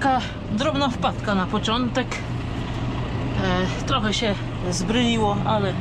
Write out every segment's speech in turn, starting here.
taka drobna wpadka na początek. E, trochę się zbryliło, ale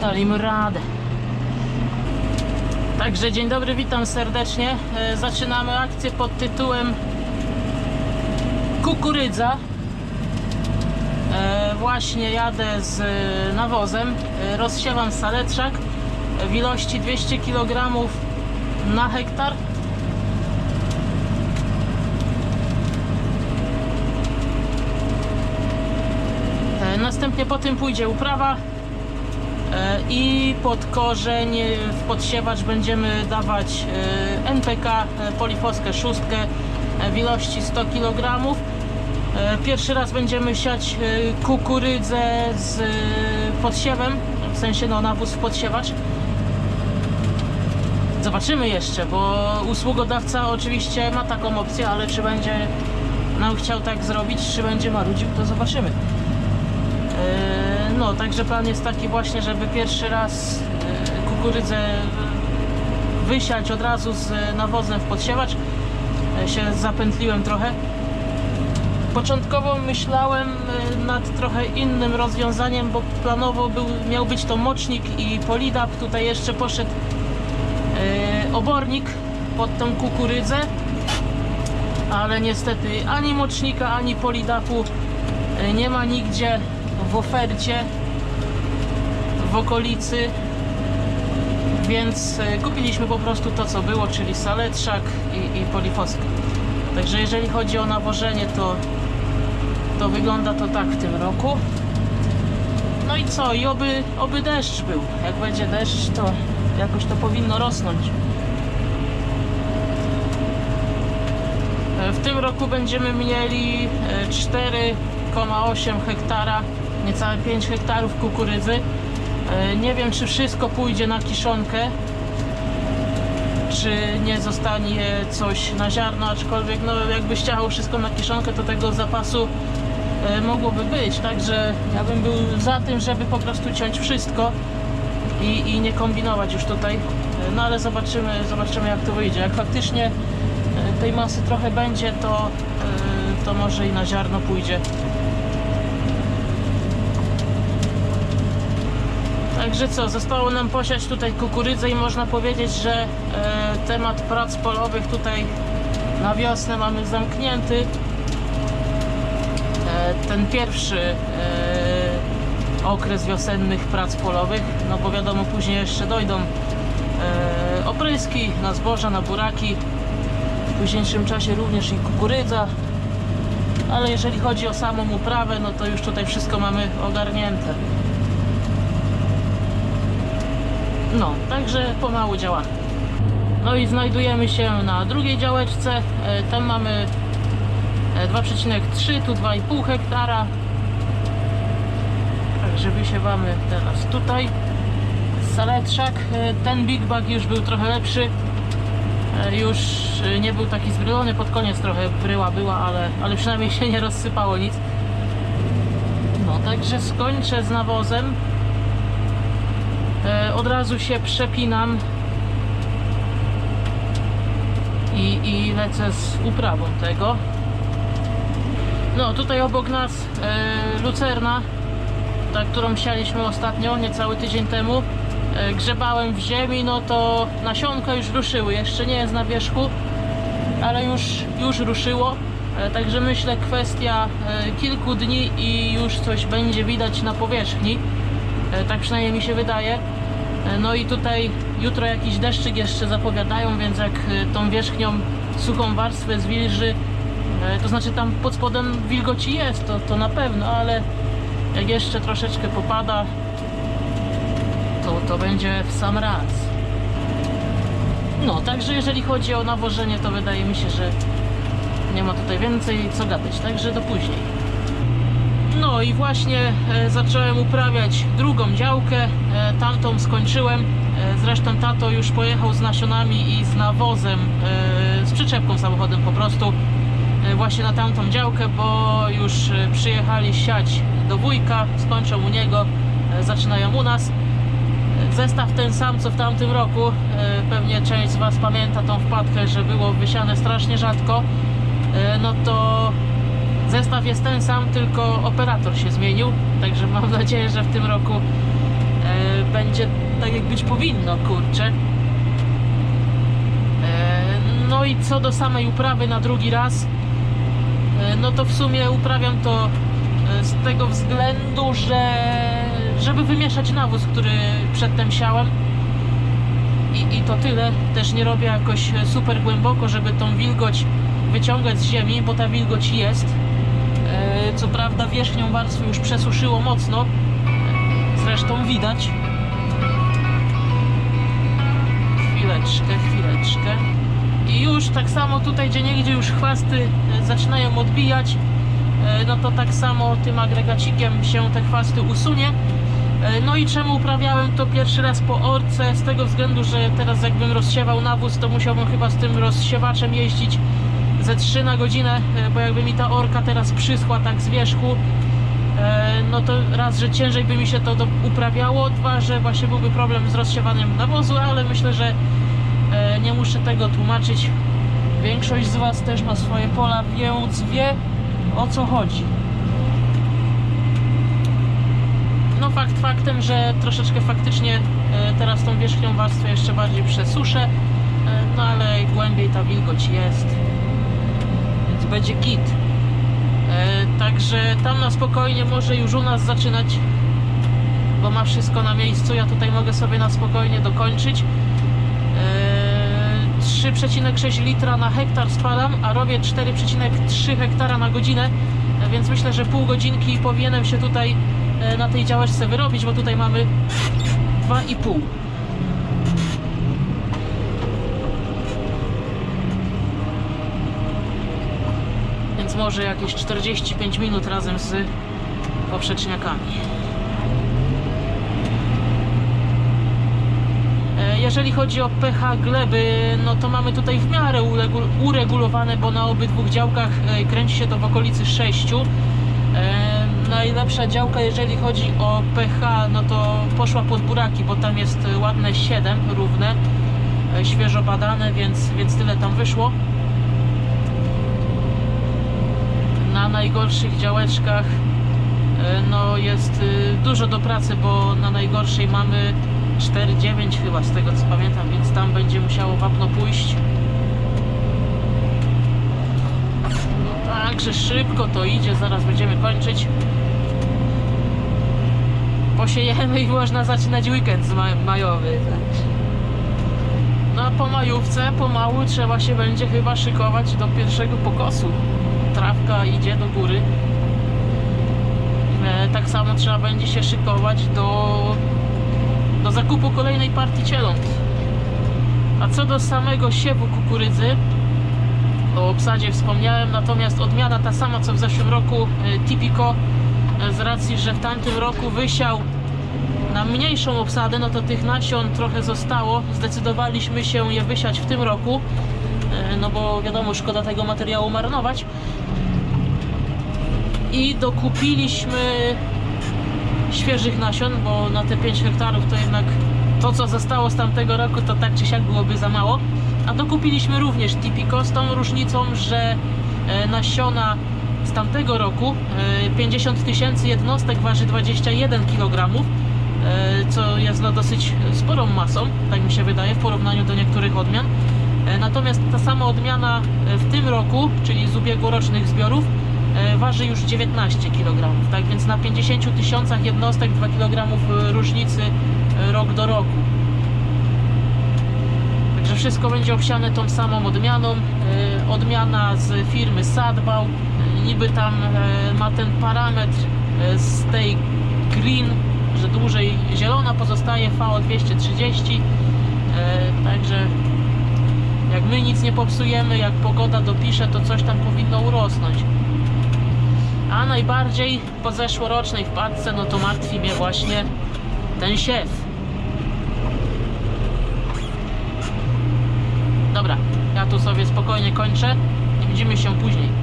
daliśmy radę. Także dzień dobry, witam serdecznie. E, zaczynamy akcję pod tytułem Kukurydza. E, właśnie jadę z e, nawozem. E, rozsiewam saletrzak w ilości 200 kg na hektar. Następnie po tym pójdzie uprawa e, i pod korzeń e, w podsiewacz będziemy dawać e, NPK, polifoskę szóstkę w ilości 100 kg. Pierwszy raz będziemy siać kukurydzę z podsiewem, w sensie no nawóz w podsiewacz. Zobaczymy jeszcze, bo usługodawca oczywiście ma taką opcję, ale czy będzie nam chciał tak zrobić, czy będzie marudził, to zobaczymy. Eee, No, także plan jest taki właśnie, żeby pierwszy raz e, kukurydzę wysiać od razu z nawozem w podsiewacz. E, Się zapętliłem trochę. Początkowo myślałem e, nad trochę innym rozwiązaniem, bo planowo był, miał być to mocznik i polidap. Tutaj jeszcze poszedł e, obornik pod tą kukurydzę, ale niestety ani mocznika, ani polidapu e, nie ma nigdzie w ofercie w okolicy, więc e, kupiliśmy po prostu to co było, czyli saletrzak i, i polifoskę. Także jeżeli chodzi o nawożenie, to, to wygląda to tak w tym roku. No i co? I oby, oby deszcz był. Jak będzie deszcz, to jakoś to powinno rosnąć. E, W tym roku będziemy mieli e, 4,8 hektara, niecałe 5 hektarów kukurydzy. E, Nie wiem, czy wszystko pójdzie na kiszonkę, czy nie zostanie coś na ziarno, aczkolwiek no, jakby chciało wszystko na kiszonkę, to tego zapasu e, mogłoby być. Także ja bym był za tym, żeby po prostu ciąć wszystko i, i nie kombinować już tutaj. E, No ale zobaczymy, zobaczymy jak to wyjdzie. Jak faktycznie tej masy trochę będzie, to, to może i na ziarno pójdzie. Także co, zostało nam posiać tutaj kukurydzę i można powiedzieć, że e, temat prac polowych tutaj na wiosnę mamy zamknięty. E, ten pierwszy e, okres wiosennych prac polowych, no bo wiadomo później jeszcze dojdą opryski na zboża, na buraki. W późniejszym czasie również i kukurydza. Ale jeżeli chodzi o samą uprawę, no to już tutaj wszystko mamy ogarnięte. No, także pomału działamy. No i znajdujemy się na drugiej działeczce. E, Tam mamy e, 2,3, tu 2,5 hektara. Także wysiewamy teraz tutaj. Saletrzak. E, Ten Big Bag już był trochę lepszy. E, Już e, nie był taki zbrylony, pod koniec trochę bryła była, ale, ale przynajmniej się nie rozsypało nic. No, także skończę z nawozem. E, od razu się przepinam i, i lecę z uprawą tego. No tutaj obok nas e, lucerna, ta którą sialiśmy ostatnio, niecały tydzień temu. E, grzebałem w ziemi, no to nasionka już ruszyły, jeszcze nie jest na wierzchu, ale już, już ruszyło. Także myślę kwestia kilku dni i już coś będzie widać na powierzchni. E, Tak przynajmniej mi się wydaje. E, No i tutaj jutro jakiś deszczyk jeszcze zapowiadają, więc jak e, tą wierzchnią suchą warstwę zwilży, to znaczy tam pod spodem wilgoci jest, to, to na pewno, ale jak jeszcze troszeczkę popada, to, to będzie w sam raz. No, także jeżeli chodzi o nawożenie, to wydaje mi się, że nie ma tutaj więcej co gadać, także do później. No i właśnie e, zacząłem uprawiać drugą działkę, e, tamtą skończyłem. E, zresztą tato już pojechał z nasionami i z nawozem, z przyczepką samochodem po prostu właśnie na tamtą działkę, bo już przyjechali siać do wujka, skończą u niego, zaczynają u nas. Zestaw ten sam co w tamtym roku, pewnie część z Was pamięta tą wpadkę, że było wysiane strasznie rzadko. no to zestaw jest ten sam, tylko operator się zmienił. Także mam nadzieję, że w tym roku e, będzie tak jak być powinno, kurczę. E, No i co do samej uprawy na drugi raz, e, no to w sumie uprawiam to e, z tego względu, że żeby wymieszać nawóz, który przedtem siałem. I, I to tyle. Też nie robię jakoś super głęboko, żeby tą wilgoć wyciągać z ziemi, bo ta wilgoć jest. E, Co prawda wierzchnią warstwę już przesuszyło mocno. Zresztą widać. Chwileczkę, chwileczkę. I już tak samo tutaj, gdzie niegdzie już chwasty e, zaczynają odbijać, e, no to tak samo tym agregacikiem się te chwasty usunie. No i czemu uprawiałem to pierwszy raz po orce? Z tego względu, że teraz jakbym rozsiewał nawóz, to musiałbym chyba z tym rozsiewaczem jeździć ze 3 na godzinę, e, bo jakby mi ta orka teraz przyschła tak z wierzchu, e, no to raz, że ciężej by mi się to uprawiało, dwa, że właśnie byłby problem z rozsiewaniem nawozu, ale myślę, że e, nie muszę tego tłumaczyć. Większość z Was też ma swoje pola, więc wie o co chodzi. No fakt faktem, że troszeczkę faktycznie teraz tą wierzchnią warstwę jeszcze bardziej przesuszę, no ale głębiej ta wilgoć jest, będzie git. E, Także tam na spokojnie może już u nas zaczynać, bo ma wszystko na miejscu. Ja tutaj mogę sobie na spokojnie dokończyć. E, 3,6 litra na hektar spalam, a robię 4,3 hektara na godzinę, e, więc myślę, że pół godzinki powinienem się tutaj e, na tej działeczce wyrobić, bo tutaj mamy 2,5. Więc może jakieś 45 minut razem z poprzeczniakami. E, Jeżeli chodzi o pH gleby, no to mamy tutaj w miarę uregulowane, bo na obydwu działkach e, kręci się to w okolicy 6. E, Najlepsza działka, jeżeli chodzi o pH, no to poszła pod buraki, bo tam jest ładne 7 równe, świeżo badane, więc, więc tyle tam wyszło. Na najgorszych działeczkach e, no jest y, dużo do pracy, bo na najgorszej mamy 4,9 chyba z tego co pamiętam, więc tam będzie musiało wapno pójść. No, Także szybko to idzie, zaraz będziemy kończyć. Posiejemy i można zaczynać weekend majowy. Także. No a po majówce pomału trzeba się będzie chyba szykować do pierwszego pokosu. Trawka idzie do góry. E, tak samo trzeba będzie się szykować do, do zakupu kolejnej partii cieląt. A co do samego siewu kukurydzy, o obsadzie wspomniałem, natomiast odmiana ta sama co w zeszłym roku, e, Tipico, e, z racji, że w tamtym roku wysiał na mniejszą obsadę, no to tych nasion trochę zostało. Zdecydowaliśmy się je wysiać w tym roku, no bo wiadomo, szkoda tego materiału marnować. I dokupiliśmy świeżych nasion, bo na te 5 hektarów to jednak to, co zostało z tamtego roku, to tak czy siak byłoby za mało. A dokupiliśmy również Tipico z tą różnicą, że e, nasiona z tamtego roku e, 50 tysięcy jednostek waży 21 kg, e, co jest no dosyć sporą masą, tak mi się wydaje, w porównaniu do niektórych odmian. E, Natomiast ta sama odmiana e, w tym roku, czyli z ubiegłorocznych zbiorów, e, waży już 19 kg. Tak więc na 50 tysiącach jednostek 2 kg różnicy e, rok do roku. Także wszystko będzie obsiane tą samą odmianą. E, Odmiana z firmy Sadbał. E, Niby tam e, ma ten parametr e, z tej green, że dłużej zielona pozostaje VO230. E, Także jak my nic nie popsujemy, jak pogoda dopisze, to coś tam powinno urosnąć. A najbardziej po zeszłorocznej wpadce, no to martwi mnie właśnie ten siew. Dobra, ja tu sobie spokojnie kończę i widzimy się później.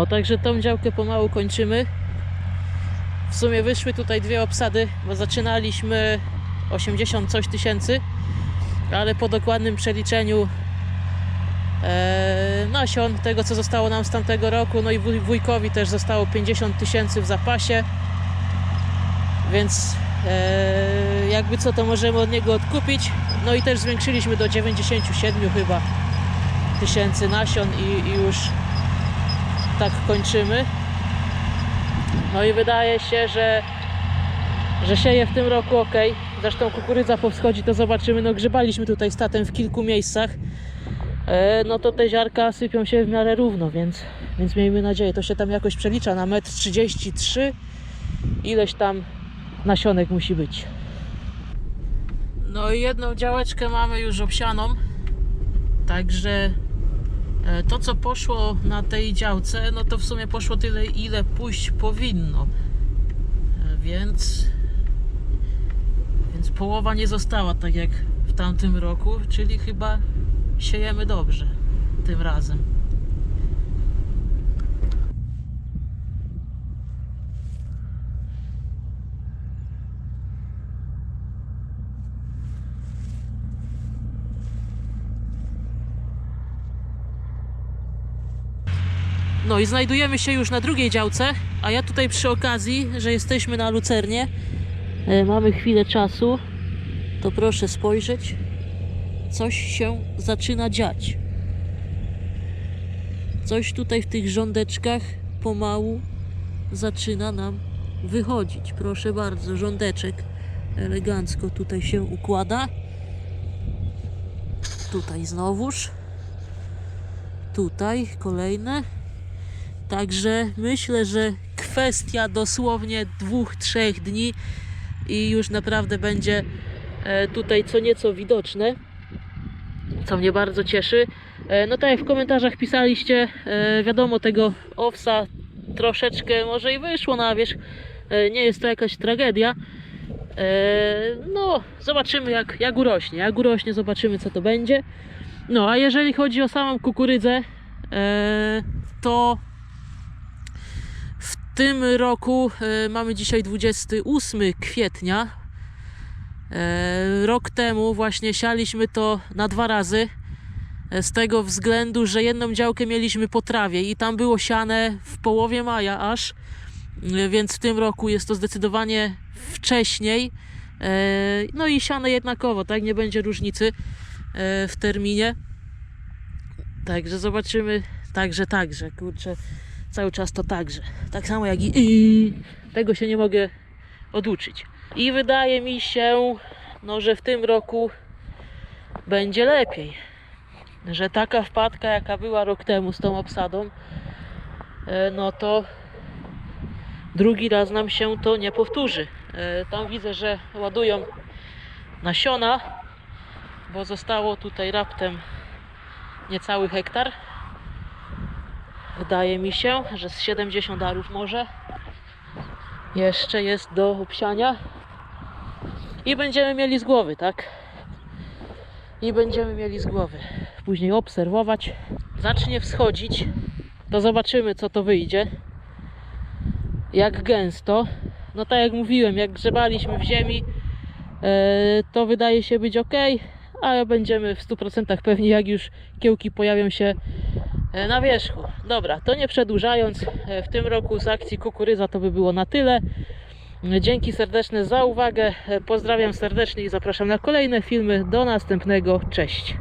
No, także tą działkę pomału kończymy. W sumie wyszły tutaj dwie obsady, bo zaczynaliśmy 80 coś tysięcy, ale po dokładnym przeliczeniu e, nasion, tego co zostało nam z tamtego roku, no i wuj- wujkowi też zostało 50 tysięcy w zapasie, więc e, jakby co to możemy od niego odkupić. No i też zwiększyliśmy do 97 chyba tysięcy nasion i, i już tak kończymy. No i wydaje się, że, że sieje w tym roku ok. Zresztą kukurydza powschodzi, to zobaczymy. No grzebaliśmy tutaj statem w kilku miejscach. E, no to te ziarka sypią się w miarę równo, więc, więc miejmy nadzieję. To się tam jakoś przelicza na metr 33. Ileś tam nasionek musi być. No i jedną działeczkę mamy już obsianą. Także to co poszło na tej działce, no to w sumie poszło tyle, ile pójść powinno. E, Więc więc połowa nie została tak jak w tamtym roku, czyli chyba siejemy dobrze tym razem. No i znajdujemy się już na drugiej działce, a ja tutaj przy okazji, że jesteśmy na Lucernie, e, mamy chwilę czasu, to proszę spojrzeć, coś się zaczyna dziać. Coś tutaj w tych rządeczkach pomału zaczyna nam wychodzić. Proszę bardzo, rządeczek elegancko tutaj się układa. Tutaj znowuż. Tutaj kolejne. Także myślę, że kwestia dosłownie dwóch, trzech dni i już naprawdę będzie e, tutaj co nieco widoczne, co mnie bardzo cieszy. E, No tak jak w komentarzach pisaliście, e, wiadomo tego owsa troszeczkę może i wyszło na wierzch, nie jest to jakaś tragedia. No, zobaczymy jak, jak urośnie, jak urośnie zobaczymy co to będzie. No, a jeżeli chodzi o samą kukurydzę, to tym roku e, mamy dzisiaj 28 kwietnia. E, rok temu właśnie sialiśmy to na dwa razy. e, Z tego względu, że jedną działkę mieliśmy po trawie i tam było siane w połowie maja aż. Więc w tym roku jest to zdecydowanie wcześniej. No i siane jednakowo, tak? Nie będzie różnicy w terminie. Także zobaczymy. Także, także, kurczę cały czas to także. Tak samo jak i, i tego się nie mogę oduczyć. I wydaje mi się, no, że w tym roku będzie lepiej. Że taka wpadka, jaka była rok temu z tą obsadą, e, no to drugi raz nam się to nie powtórzy. E, Tam widzę, że ładują nasiona, bo zostało tutaj raptem niecały hektar. Wydaje mi się, że z 70 arów może jeszcze jest do obsiania. I będziemy mieli z głowy, tak? I będziemy mieli z głowy. Później obserwować. Zacznie wschodzić. To zobaczymy, co to wyjdzie. Jak gęsto. No tak jak mówiłem, jak grzebaliśmy w ziemi, e, to wydaje się być ok, ale będziemy w 100% pewni, jak już kiełki pojawią się e, na wierzchu. Dobra, to nie przedłużając, e, w tym roku z akcji kukurydza to by było na tyle. Dzięki serdeczne za uwagę. E, Pozdrawiam serdecznie i zapraszam na kolejne filmy. Do następnego. Cześć.